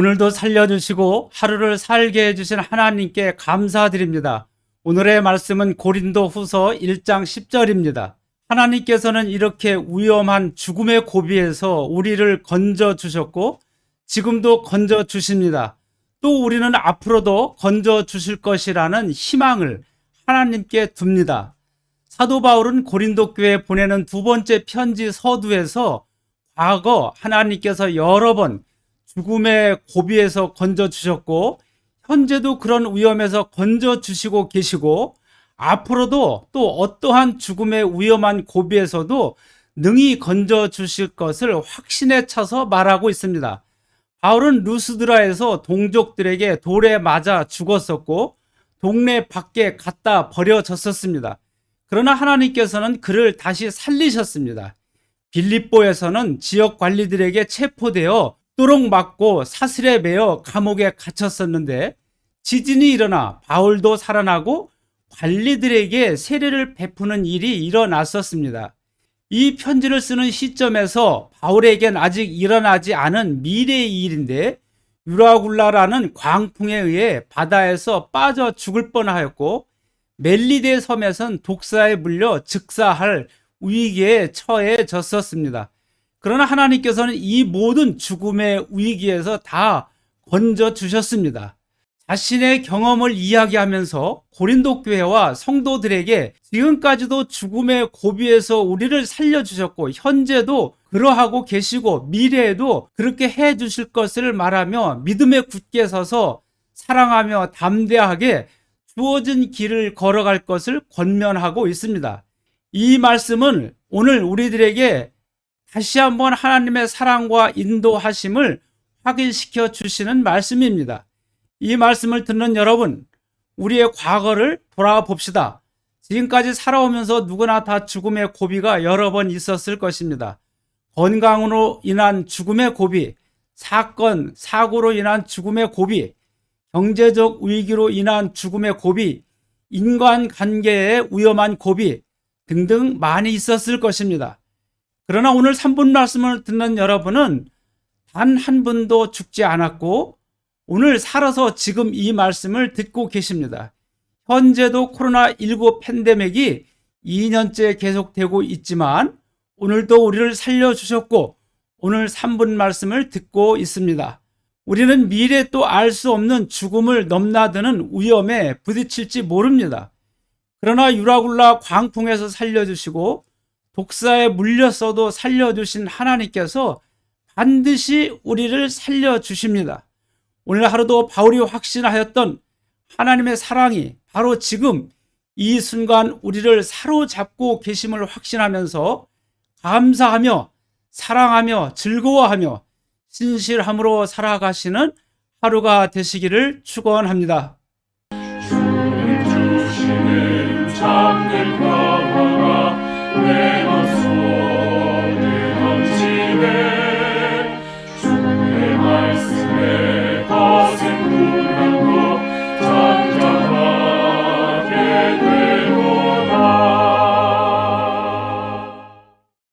오늘도 살려주시고 하루를 살게 해주신 하나님께 감사드립니다. 오늘의 말씀은 고린도 후서 1장 10절입니다. 하나님께서는 이렇게 위험한 죽음의 고비에서 우리를 건져 주셨고 지금도 건져 주십니다. 또 우리는 앞으로도 건져 주실 것이라는 희망을 하나님께 둡니다. 사도 바울은 고린도 교회에 보내는 두 번째 편지 서두에서 과거 하나님께서 여러 번 죽음의 고비에서 건져 주셨고 현재도 그런 위험에서 건져 주시고 계시고 앞으로도 또 어떠한 죽음의 위험한 고비에서도 능히 건져 주실 것을 확신에 차서 말하고 있습니다. 바울은 루스드라에서 동족들에게 돌에 맞아 죽었었고 동네 밖에 갖다 버려졌었습니다. 그러나 하나님께서는 그를 다시 살리셨습니다. 빌립보에서는 지역 관리들에게 체포되어 또록 맞고 사슬에 매어 감옥에 갇혔었는데 지진이 일어나 바울도 살아나고 관리들에게 세례를 베푸는 일이 일어났었습니다. 이 편지를 쓰는 시점에서 바울에겐 아직 일어나지 않은 미래의 일인데 유라굴라라는 광풍에 의해 바다에서 빠져 죽을 뻔하였고 멜리데 섬에선 독사에 물려 즉사할 위기에 처해졌었습니다. 그러나 하나님께서는 이 모든 죽음의 위기에서 다 건져 주셨습니다. 자신의 경험을 이야기하면서 고린도 교회와 성도들에게 지금까지도 죽음의 고비에서 우리를 살려주셨고 현재도 그러하고 계시고 미래에도 그렇게 해 주실 것을 말하며 믿음에 굳게 서서 사랑하며 담대하게 주어진 길을 걸어갈 것을 권면하고 있습니다. 이 말씀은 오늘 우리들에게 다시 한번 하나님의 사랑과 인도하심을 확인시켜 주시는 말씀입니다. 이 말씀을 듣는 여러분, 우리의 과거를 돌아봅시다. 지금까지 살아오면서 누구나 다 죽음의 고비가 여러 번 있었을 것입니다. 건강으로 인한 죽음의 고비, 사건, 사고로 인한 죽음의 고비, 경제적 위기로 인한 죽음의 고비, 인간 관계의 위험한 고비 등등 많이 있었을 것입니다. 그러나 오늘 3분 말씀을 듣는 여러분은 단 한 분도 죽지 않았고 오늘 살아서 지금 이 말씀을 듣고 계십니다. 현재도 코로나19 팬데믹이 2년째 계속되고 있지만 오늘도 우리를 살려주셨고 오늘 3분 말씀을 듣고 있습니다. 우리는 미래 또 알 수 없는 죽음을 넘나드는 위험에 부딪힐지 모릅니다. 그러나 유라굴라 광풍에서 살려주시고 독사에 물렸어도 살려주신 하나님께서 반드시 우리를 살려주십니다. 오늘 하루도 바울이 확신하였던 하나님의 사랑이 바로 지금 이 순간 우리를 사로잡고 계심을 확신하면서 감사하며 사랑하며 즐거워하며 신실함으로 살아가시는 하루가 되시기를 축원합니다. 주를 주시는 참된 평화가 내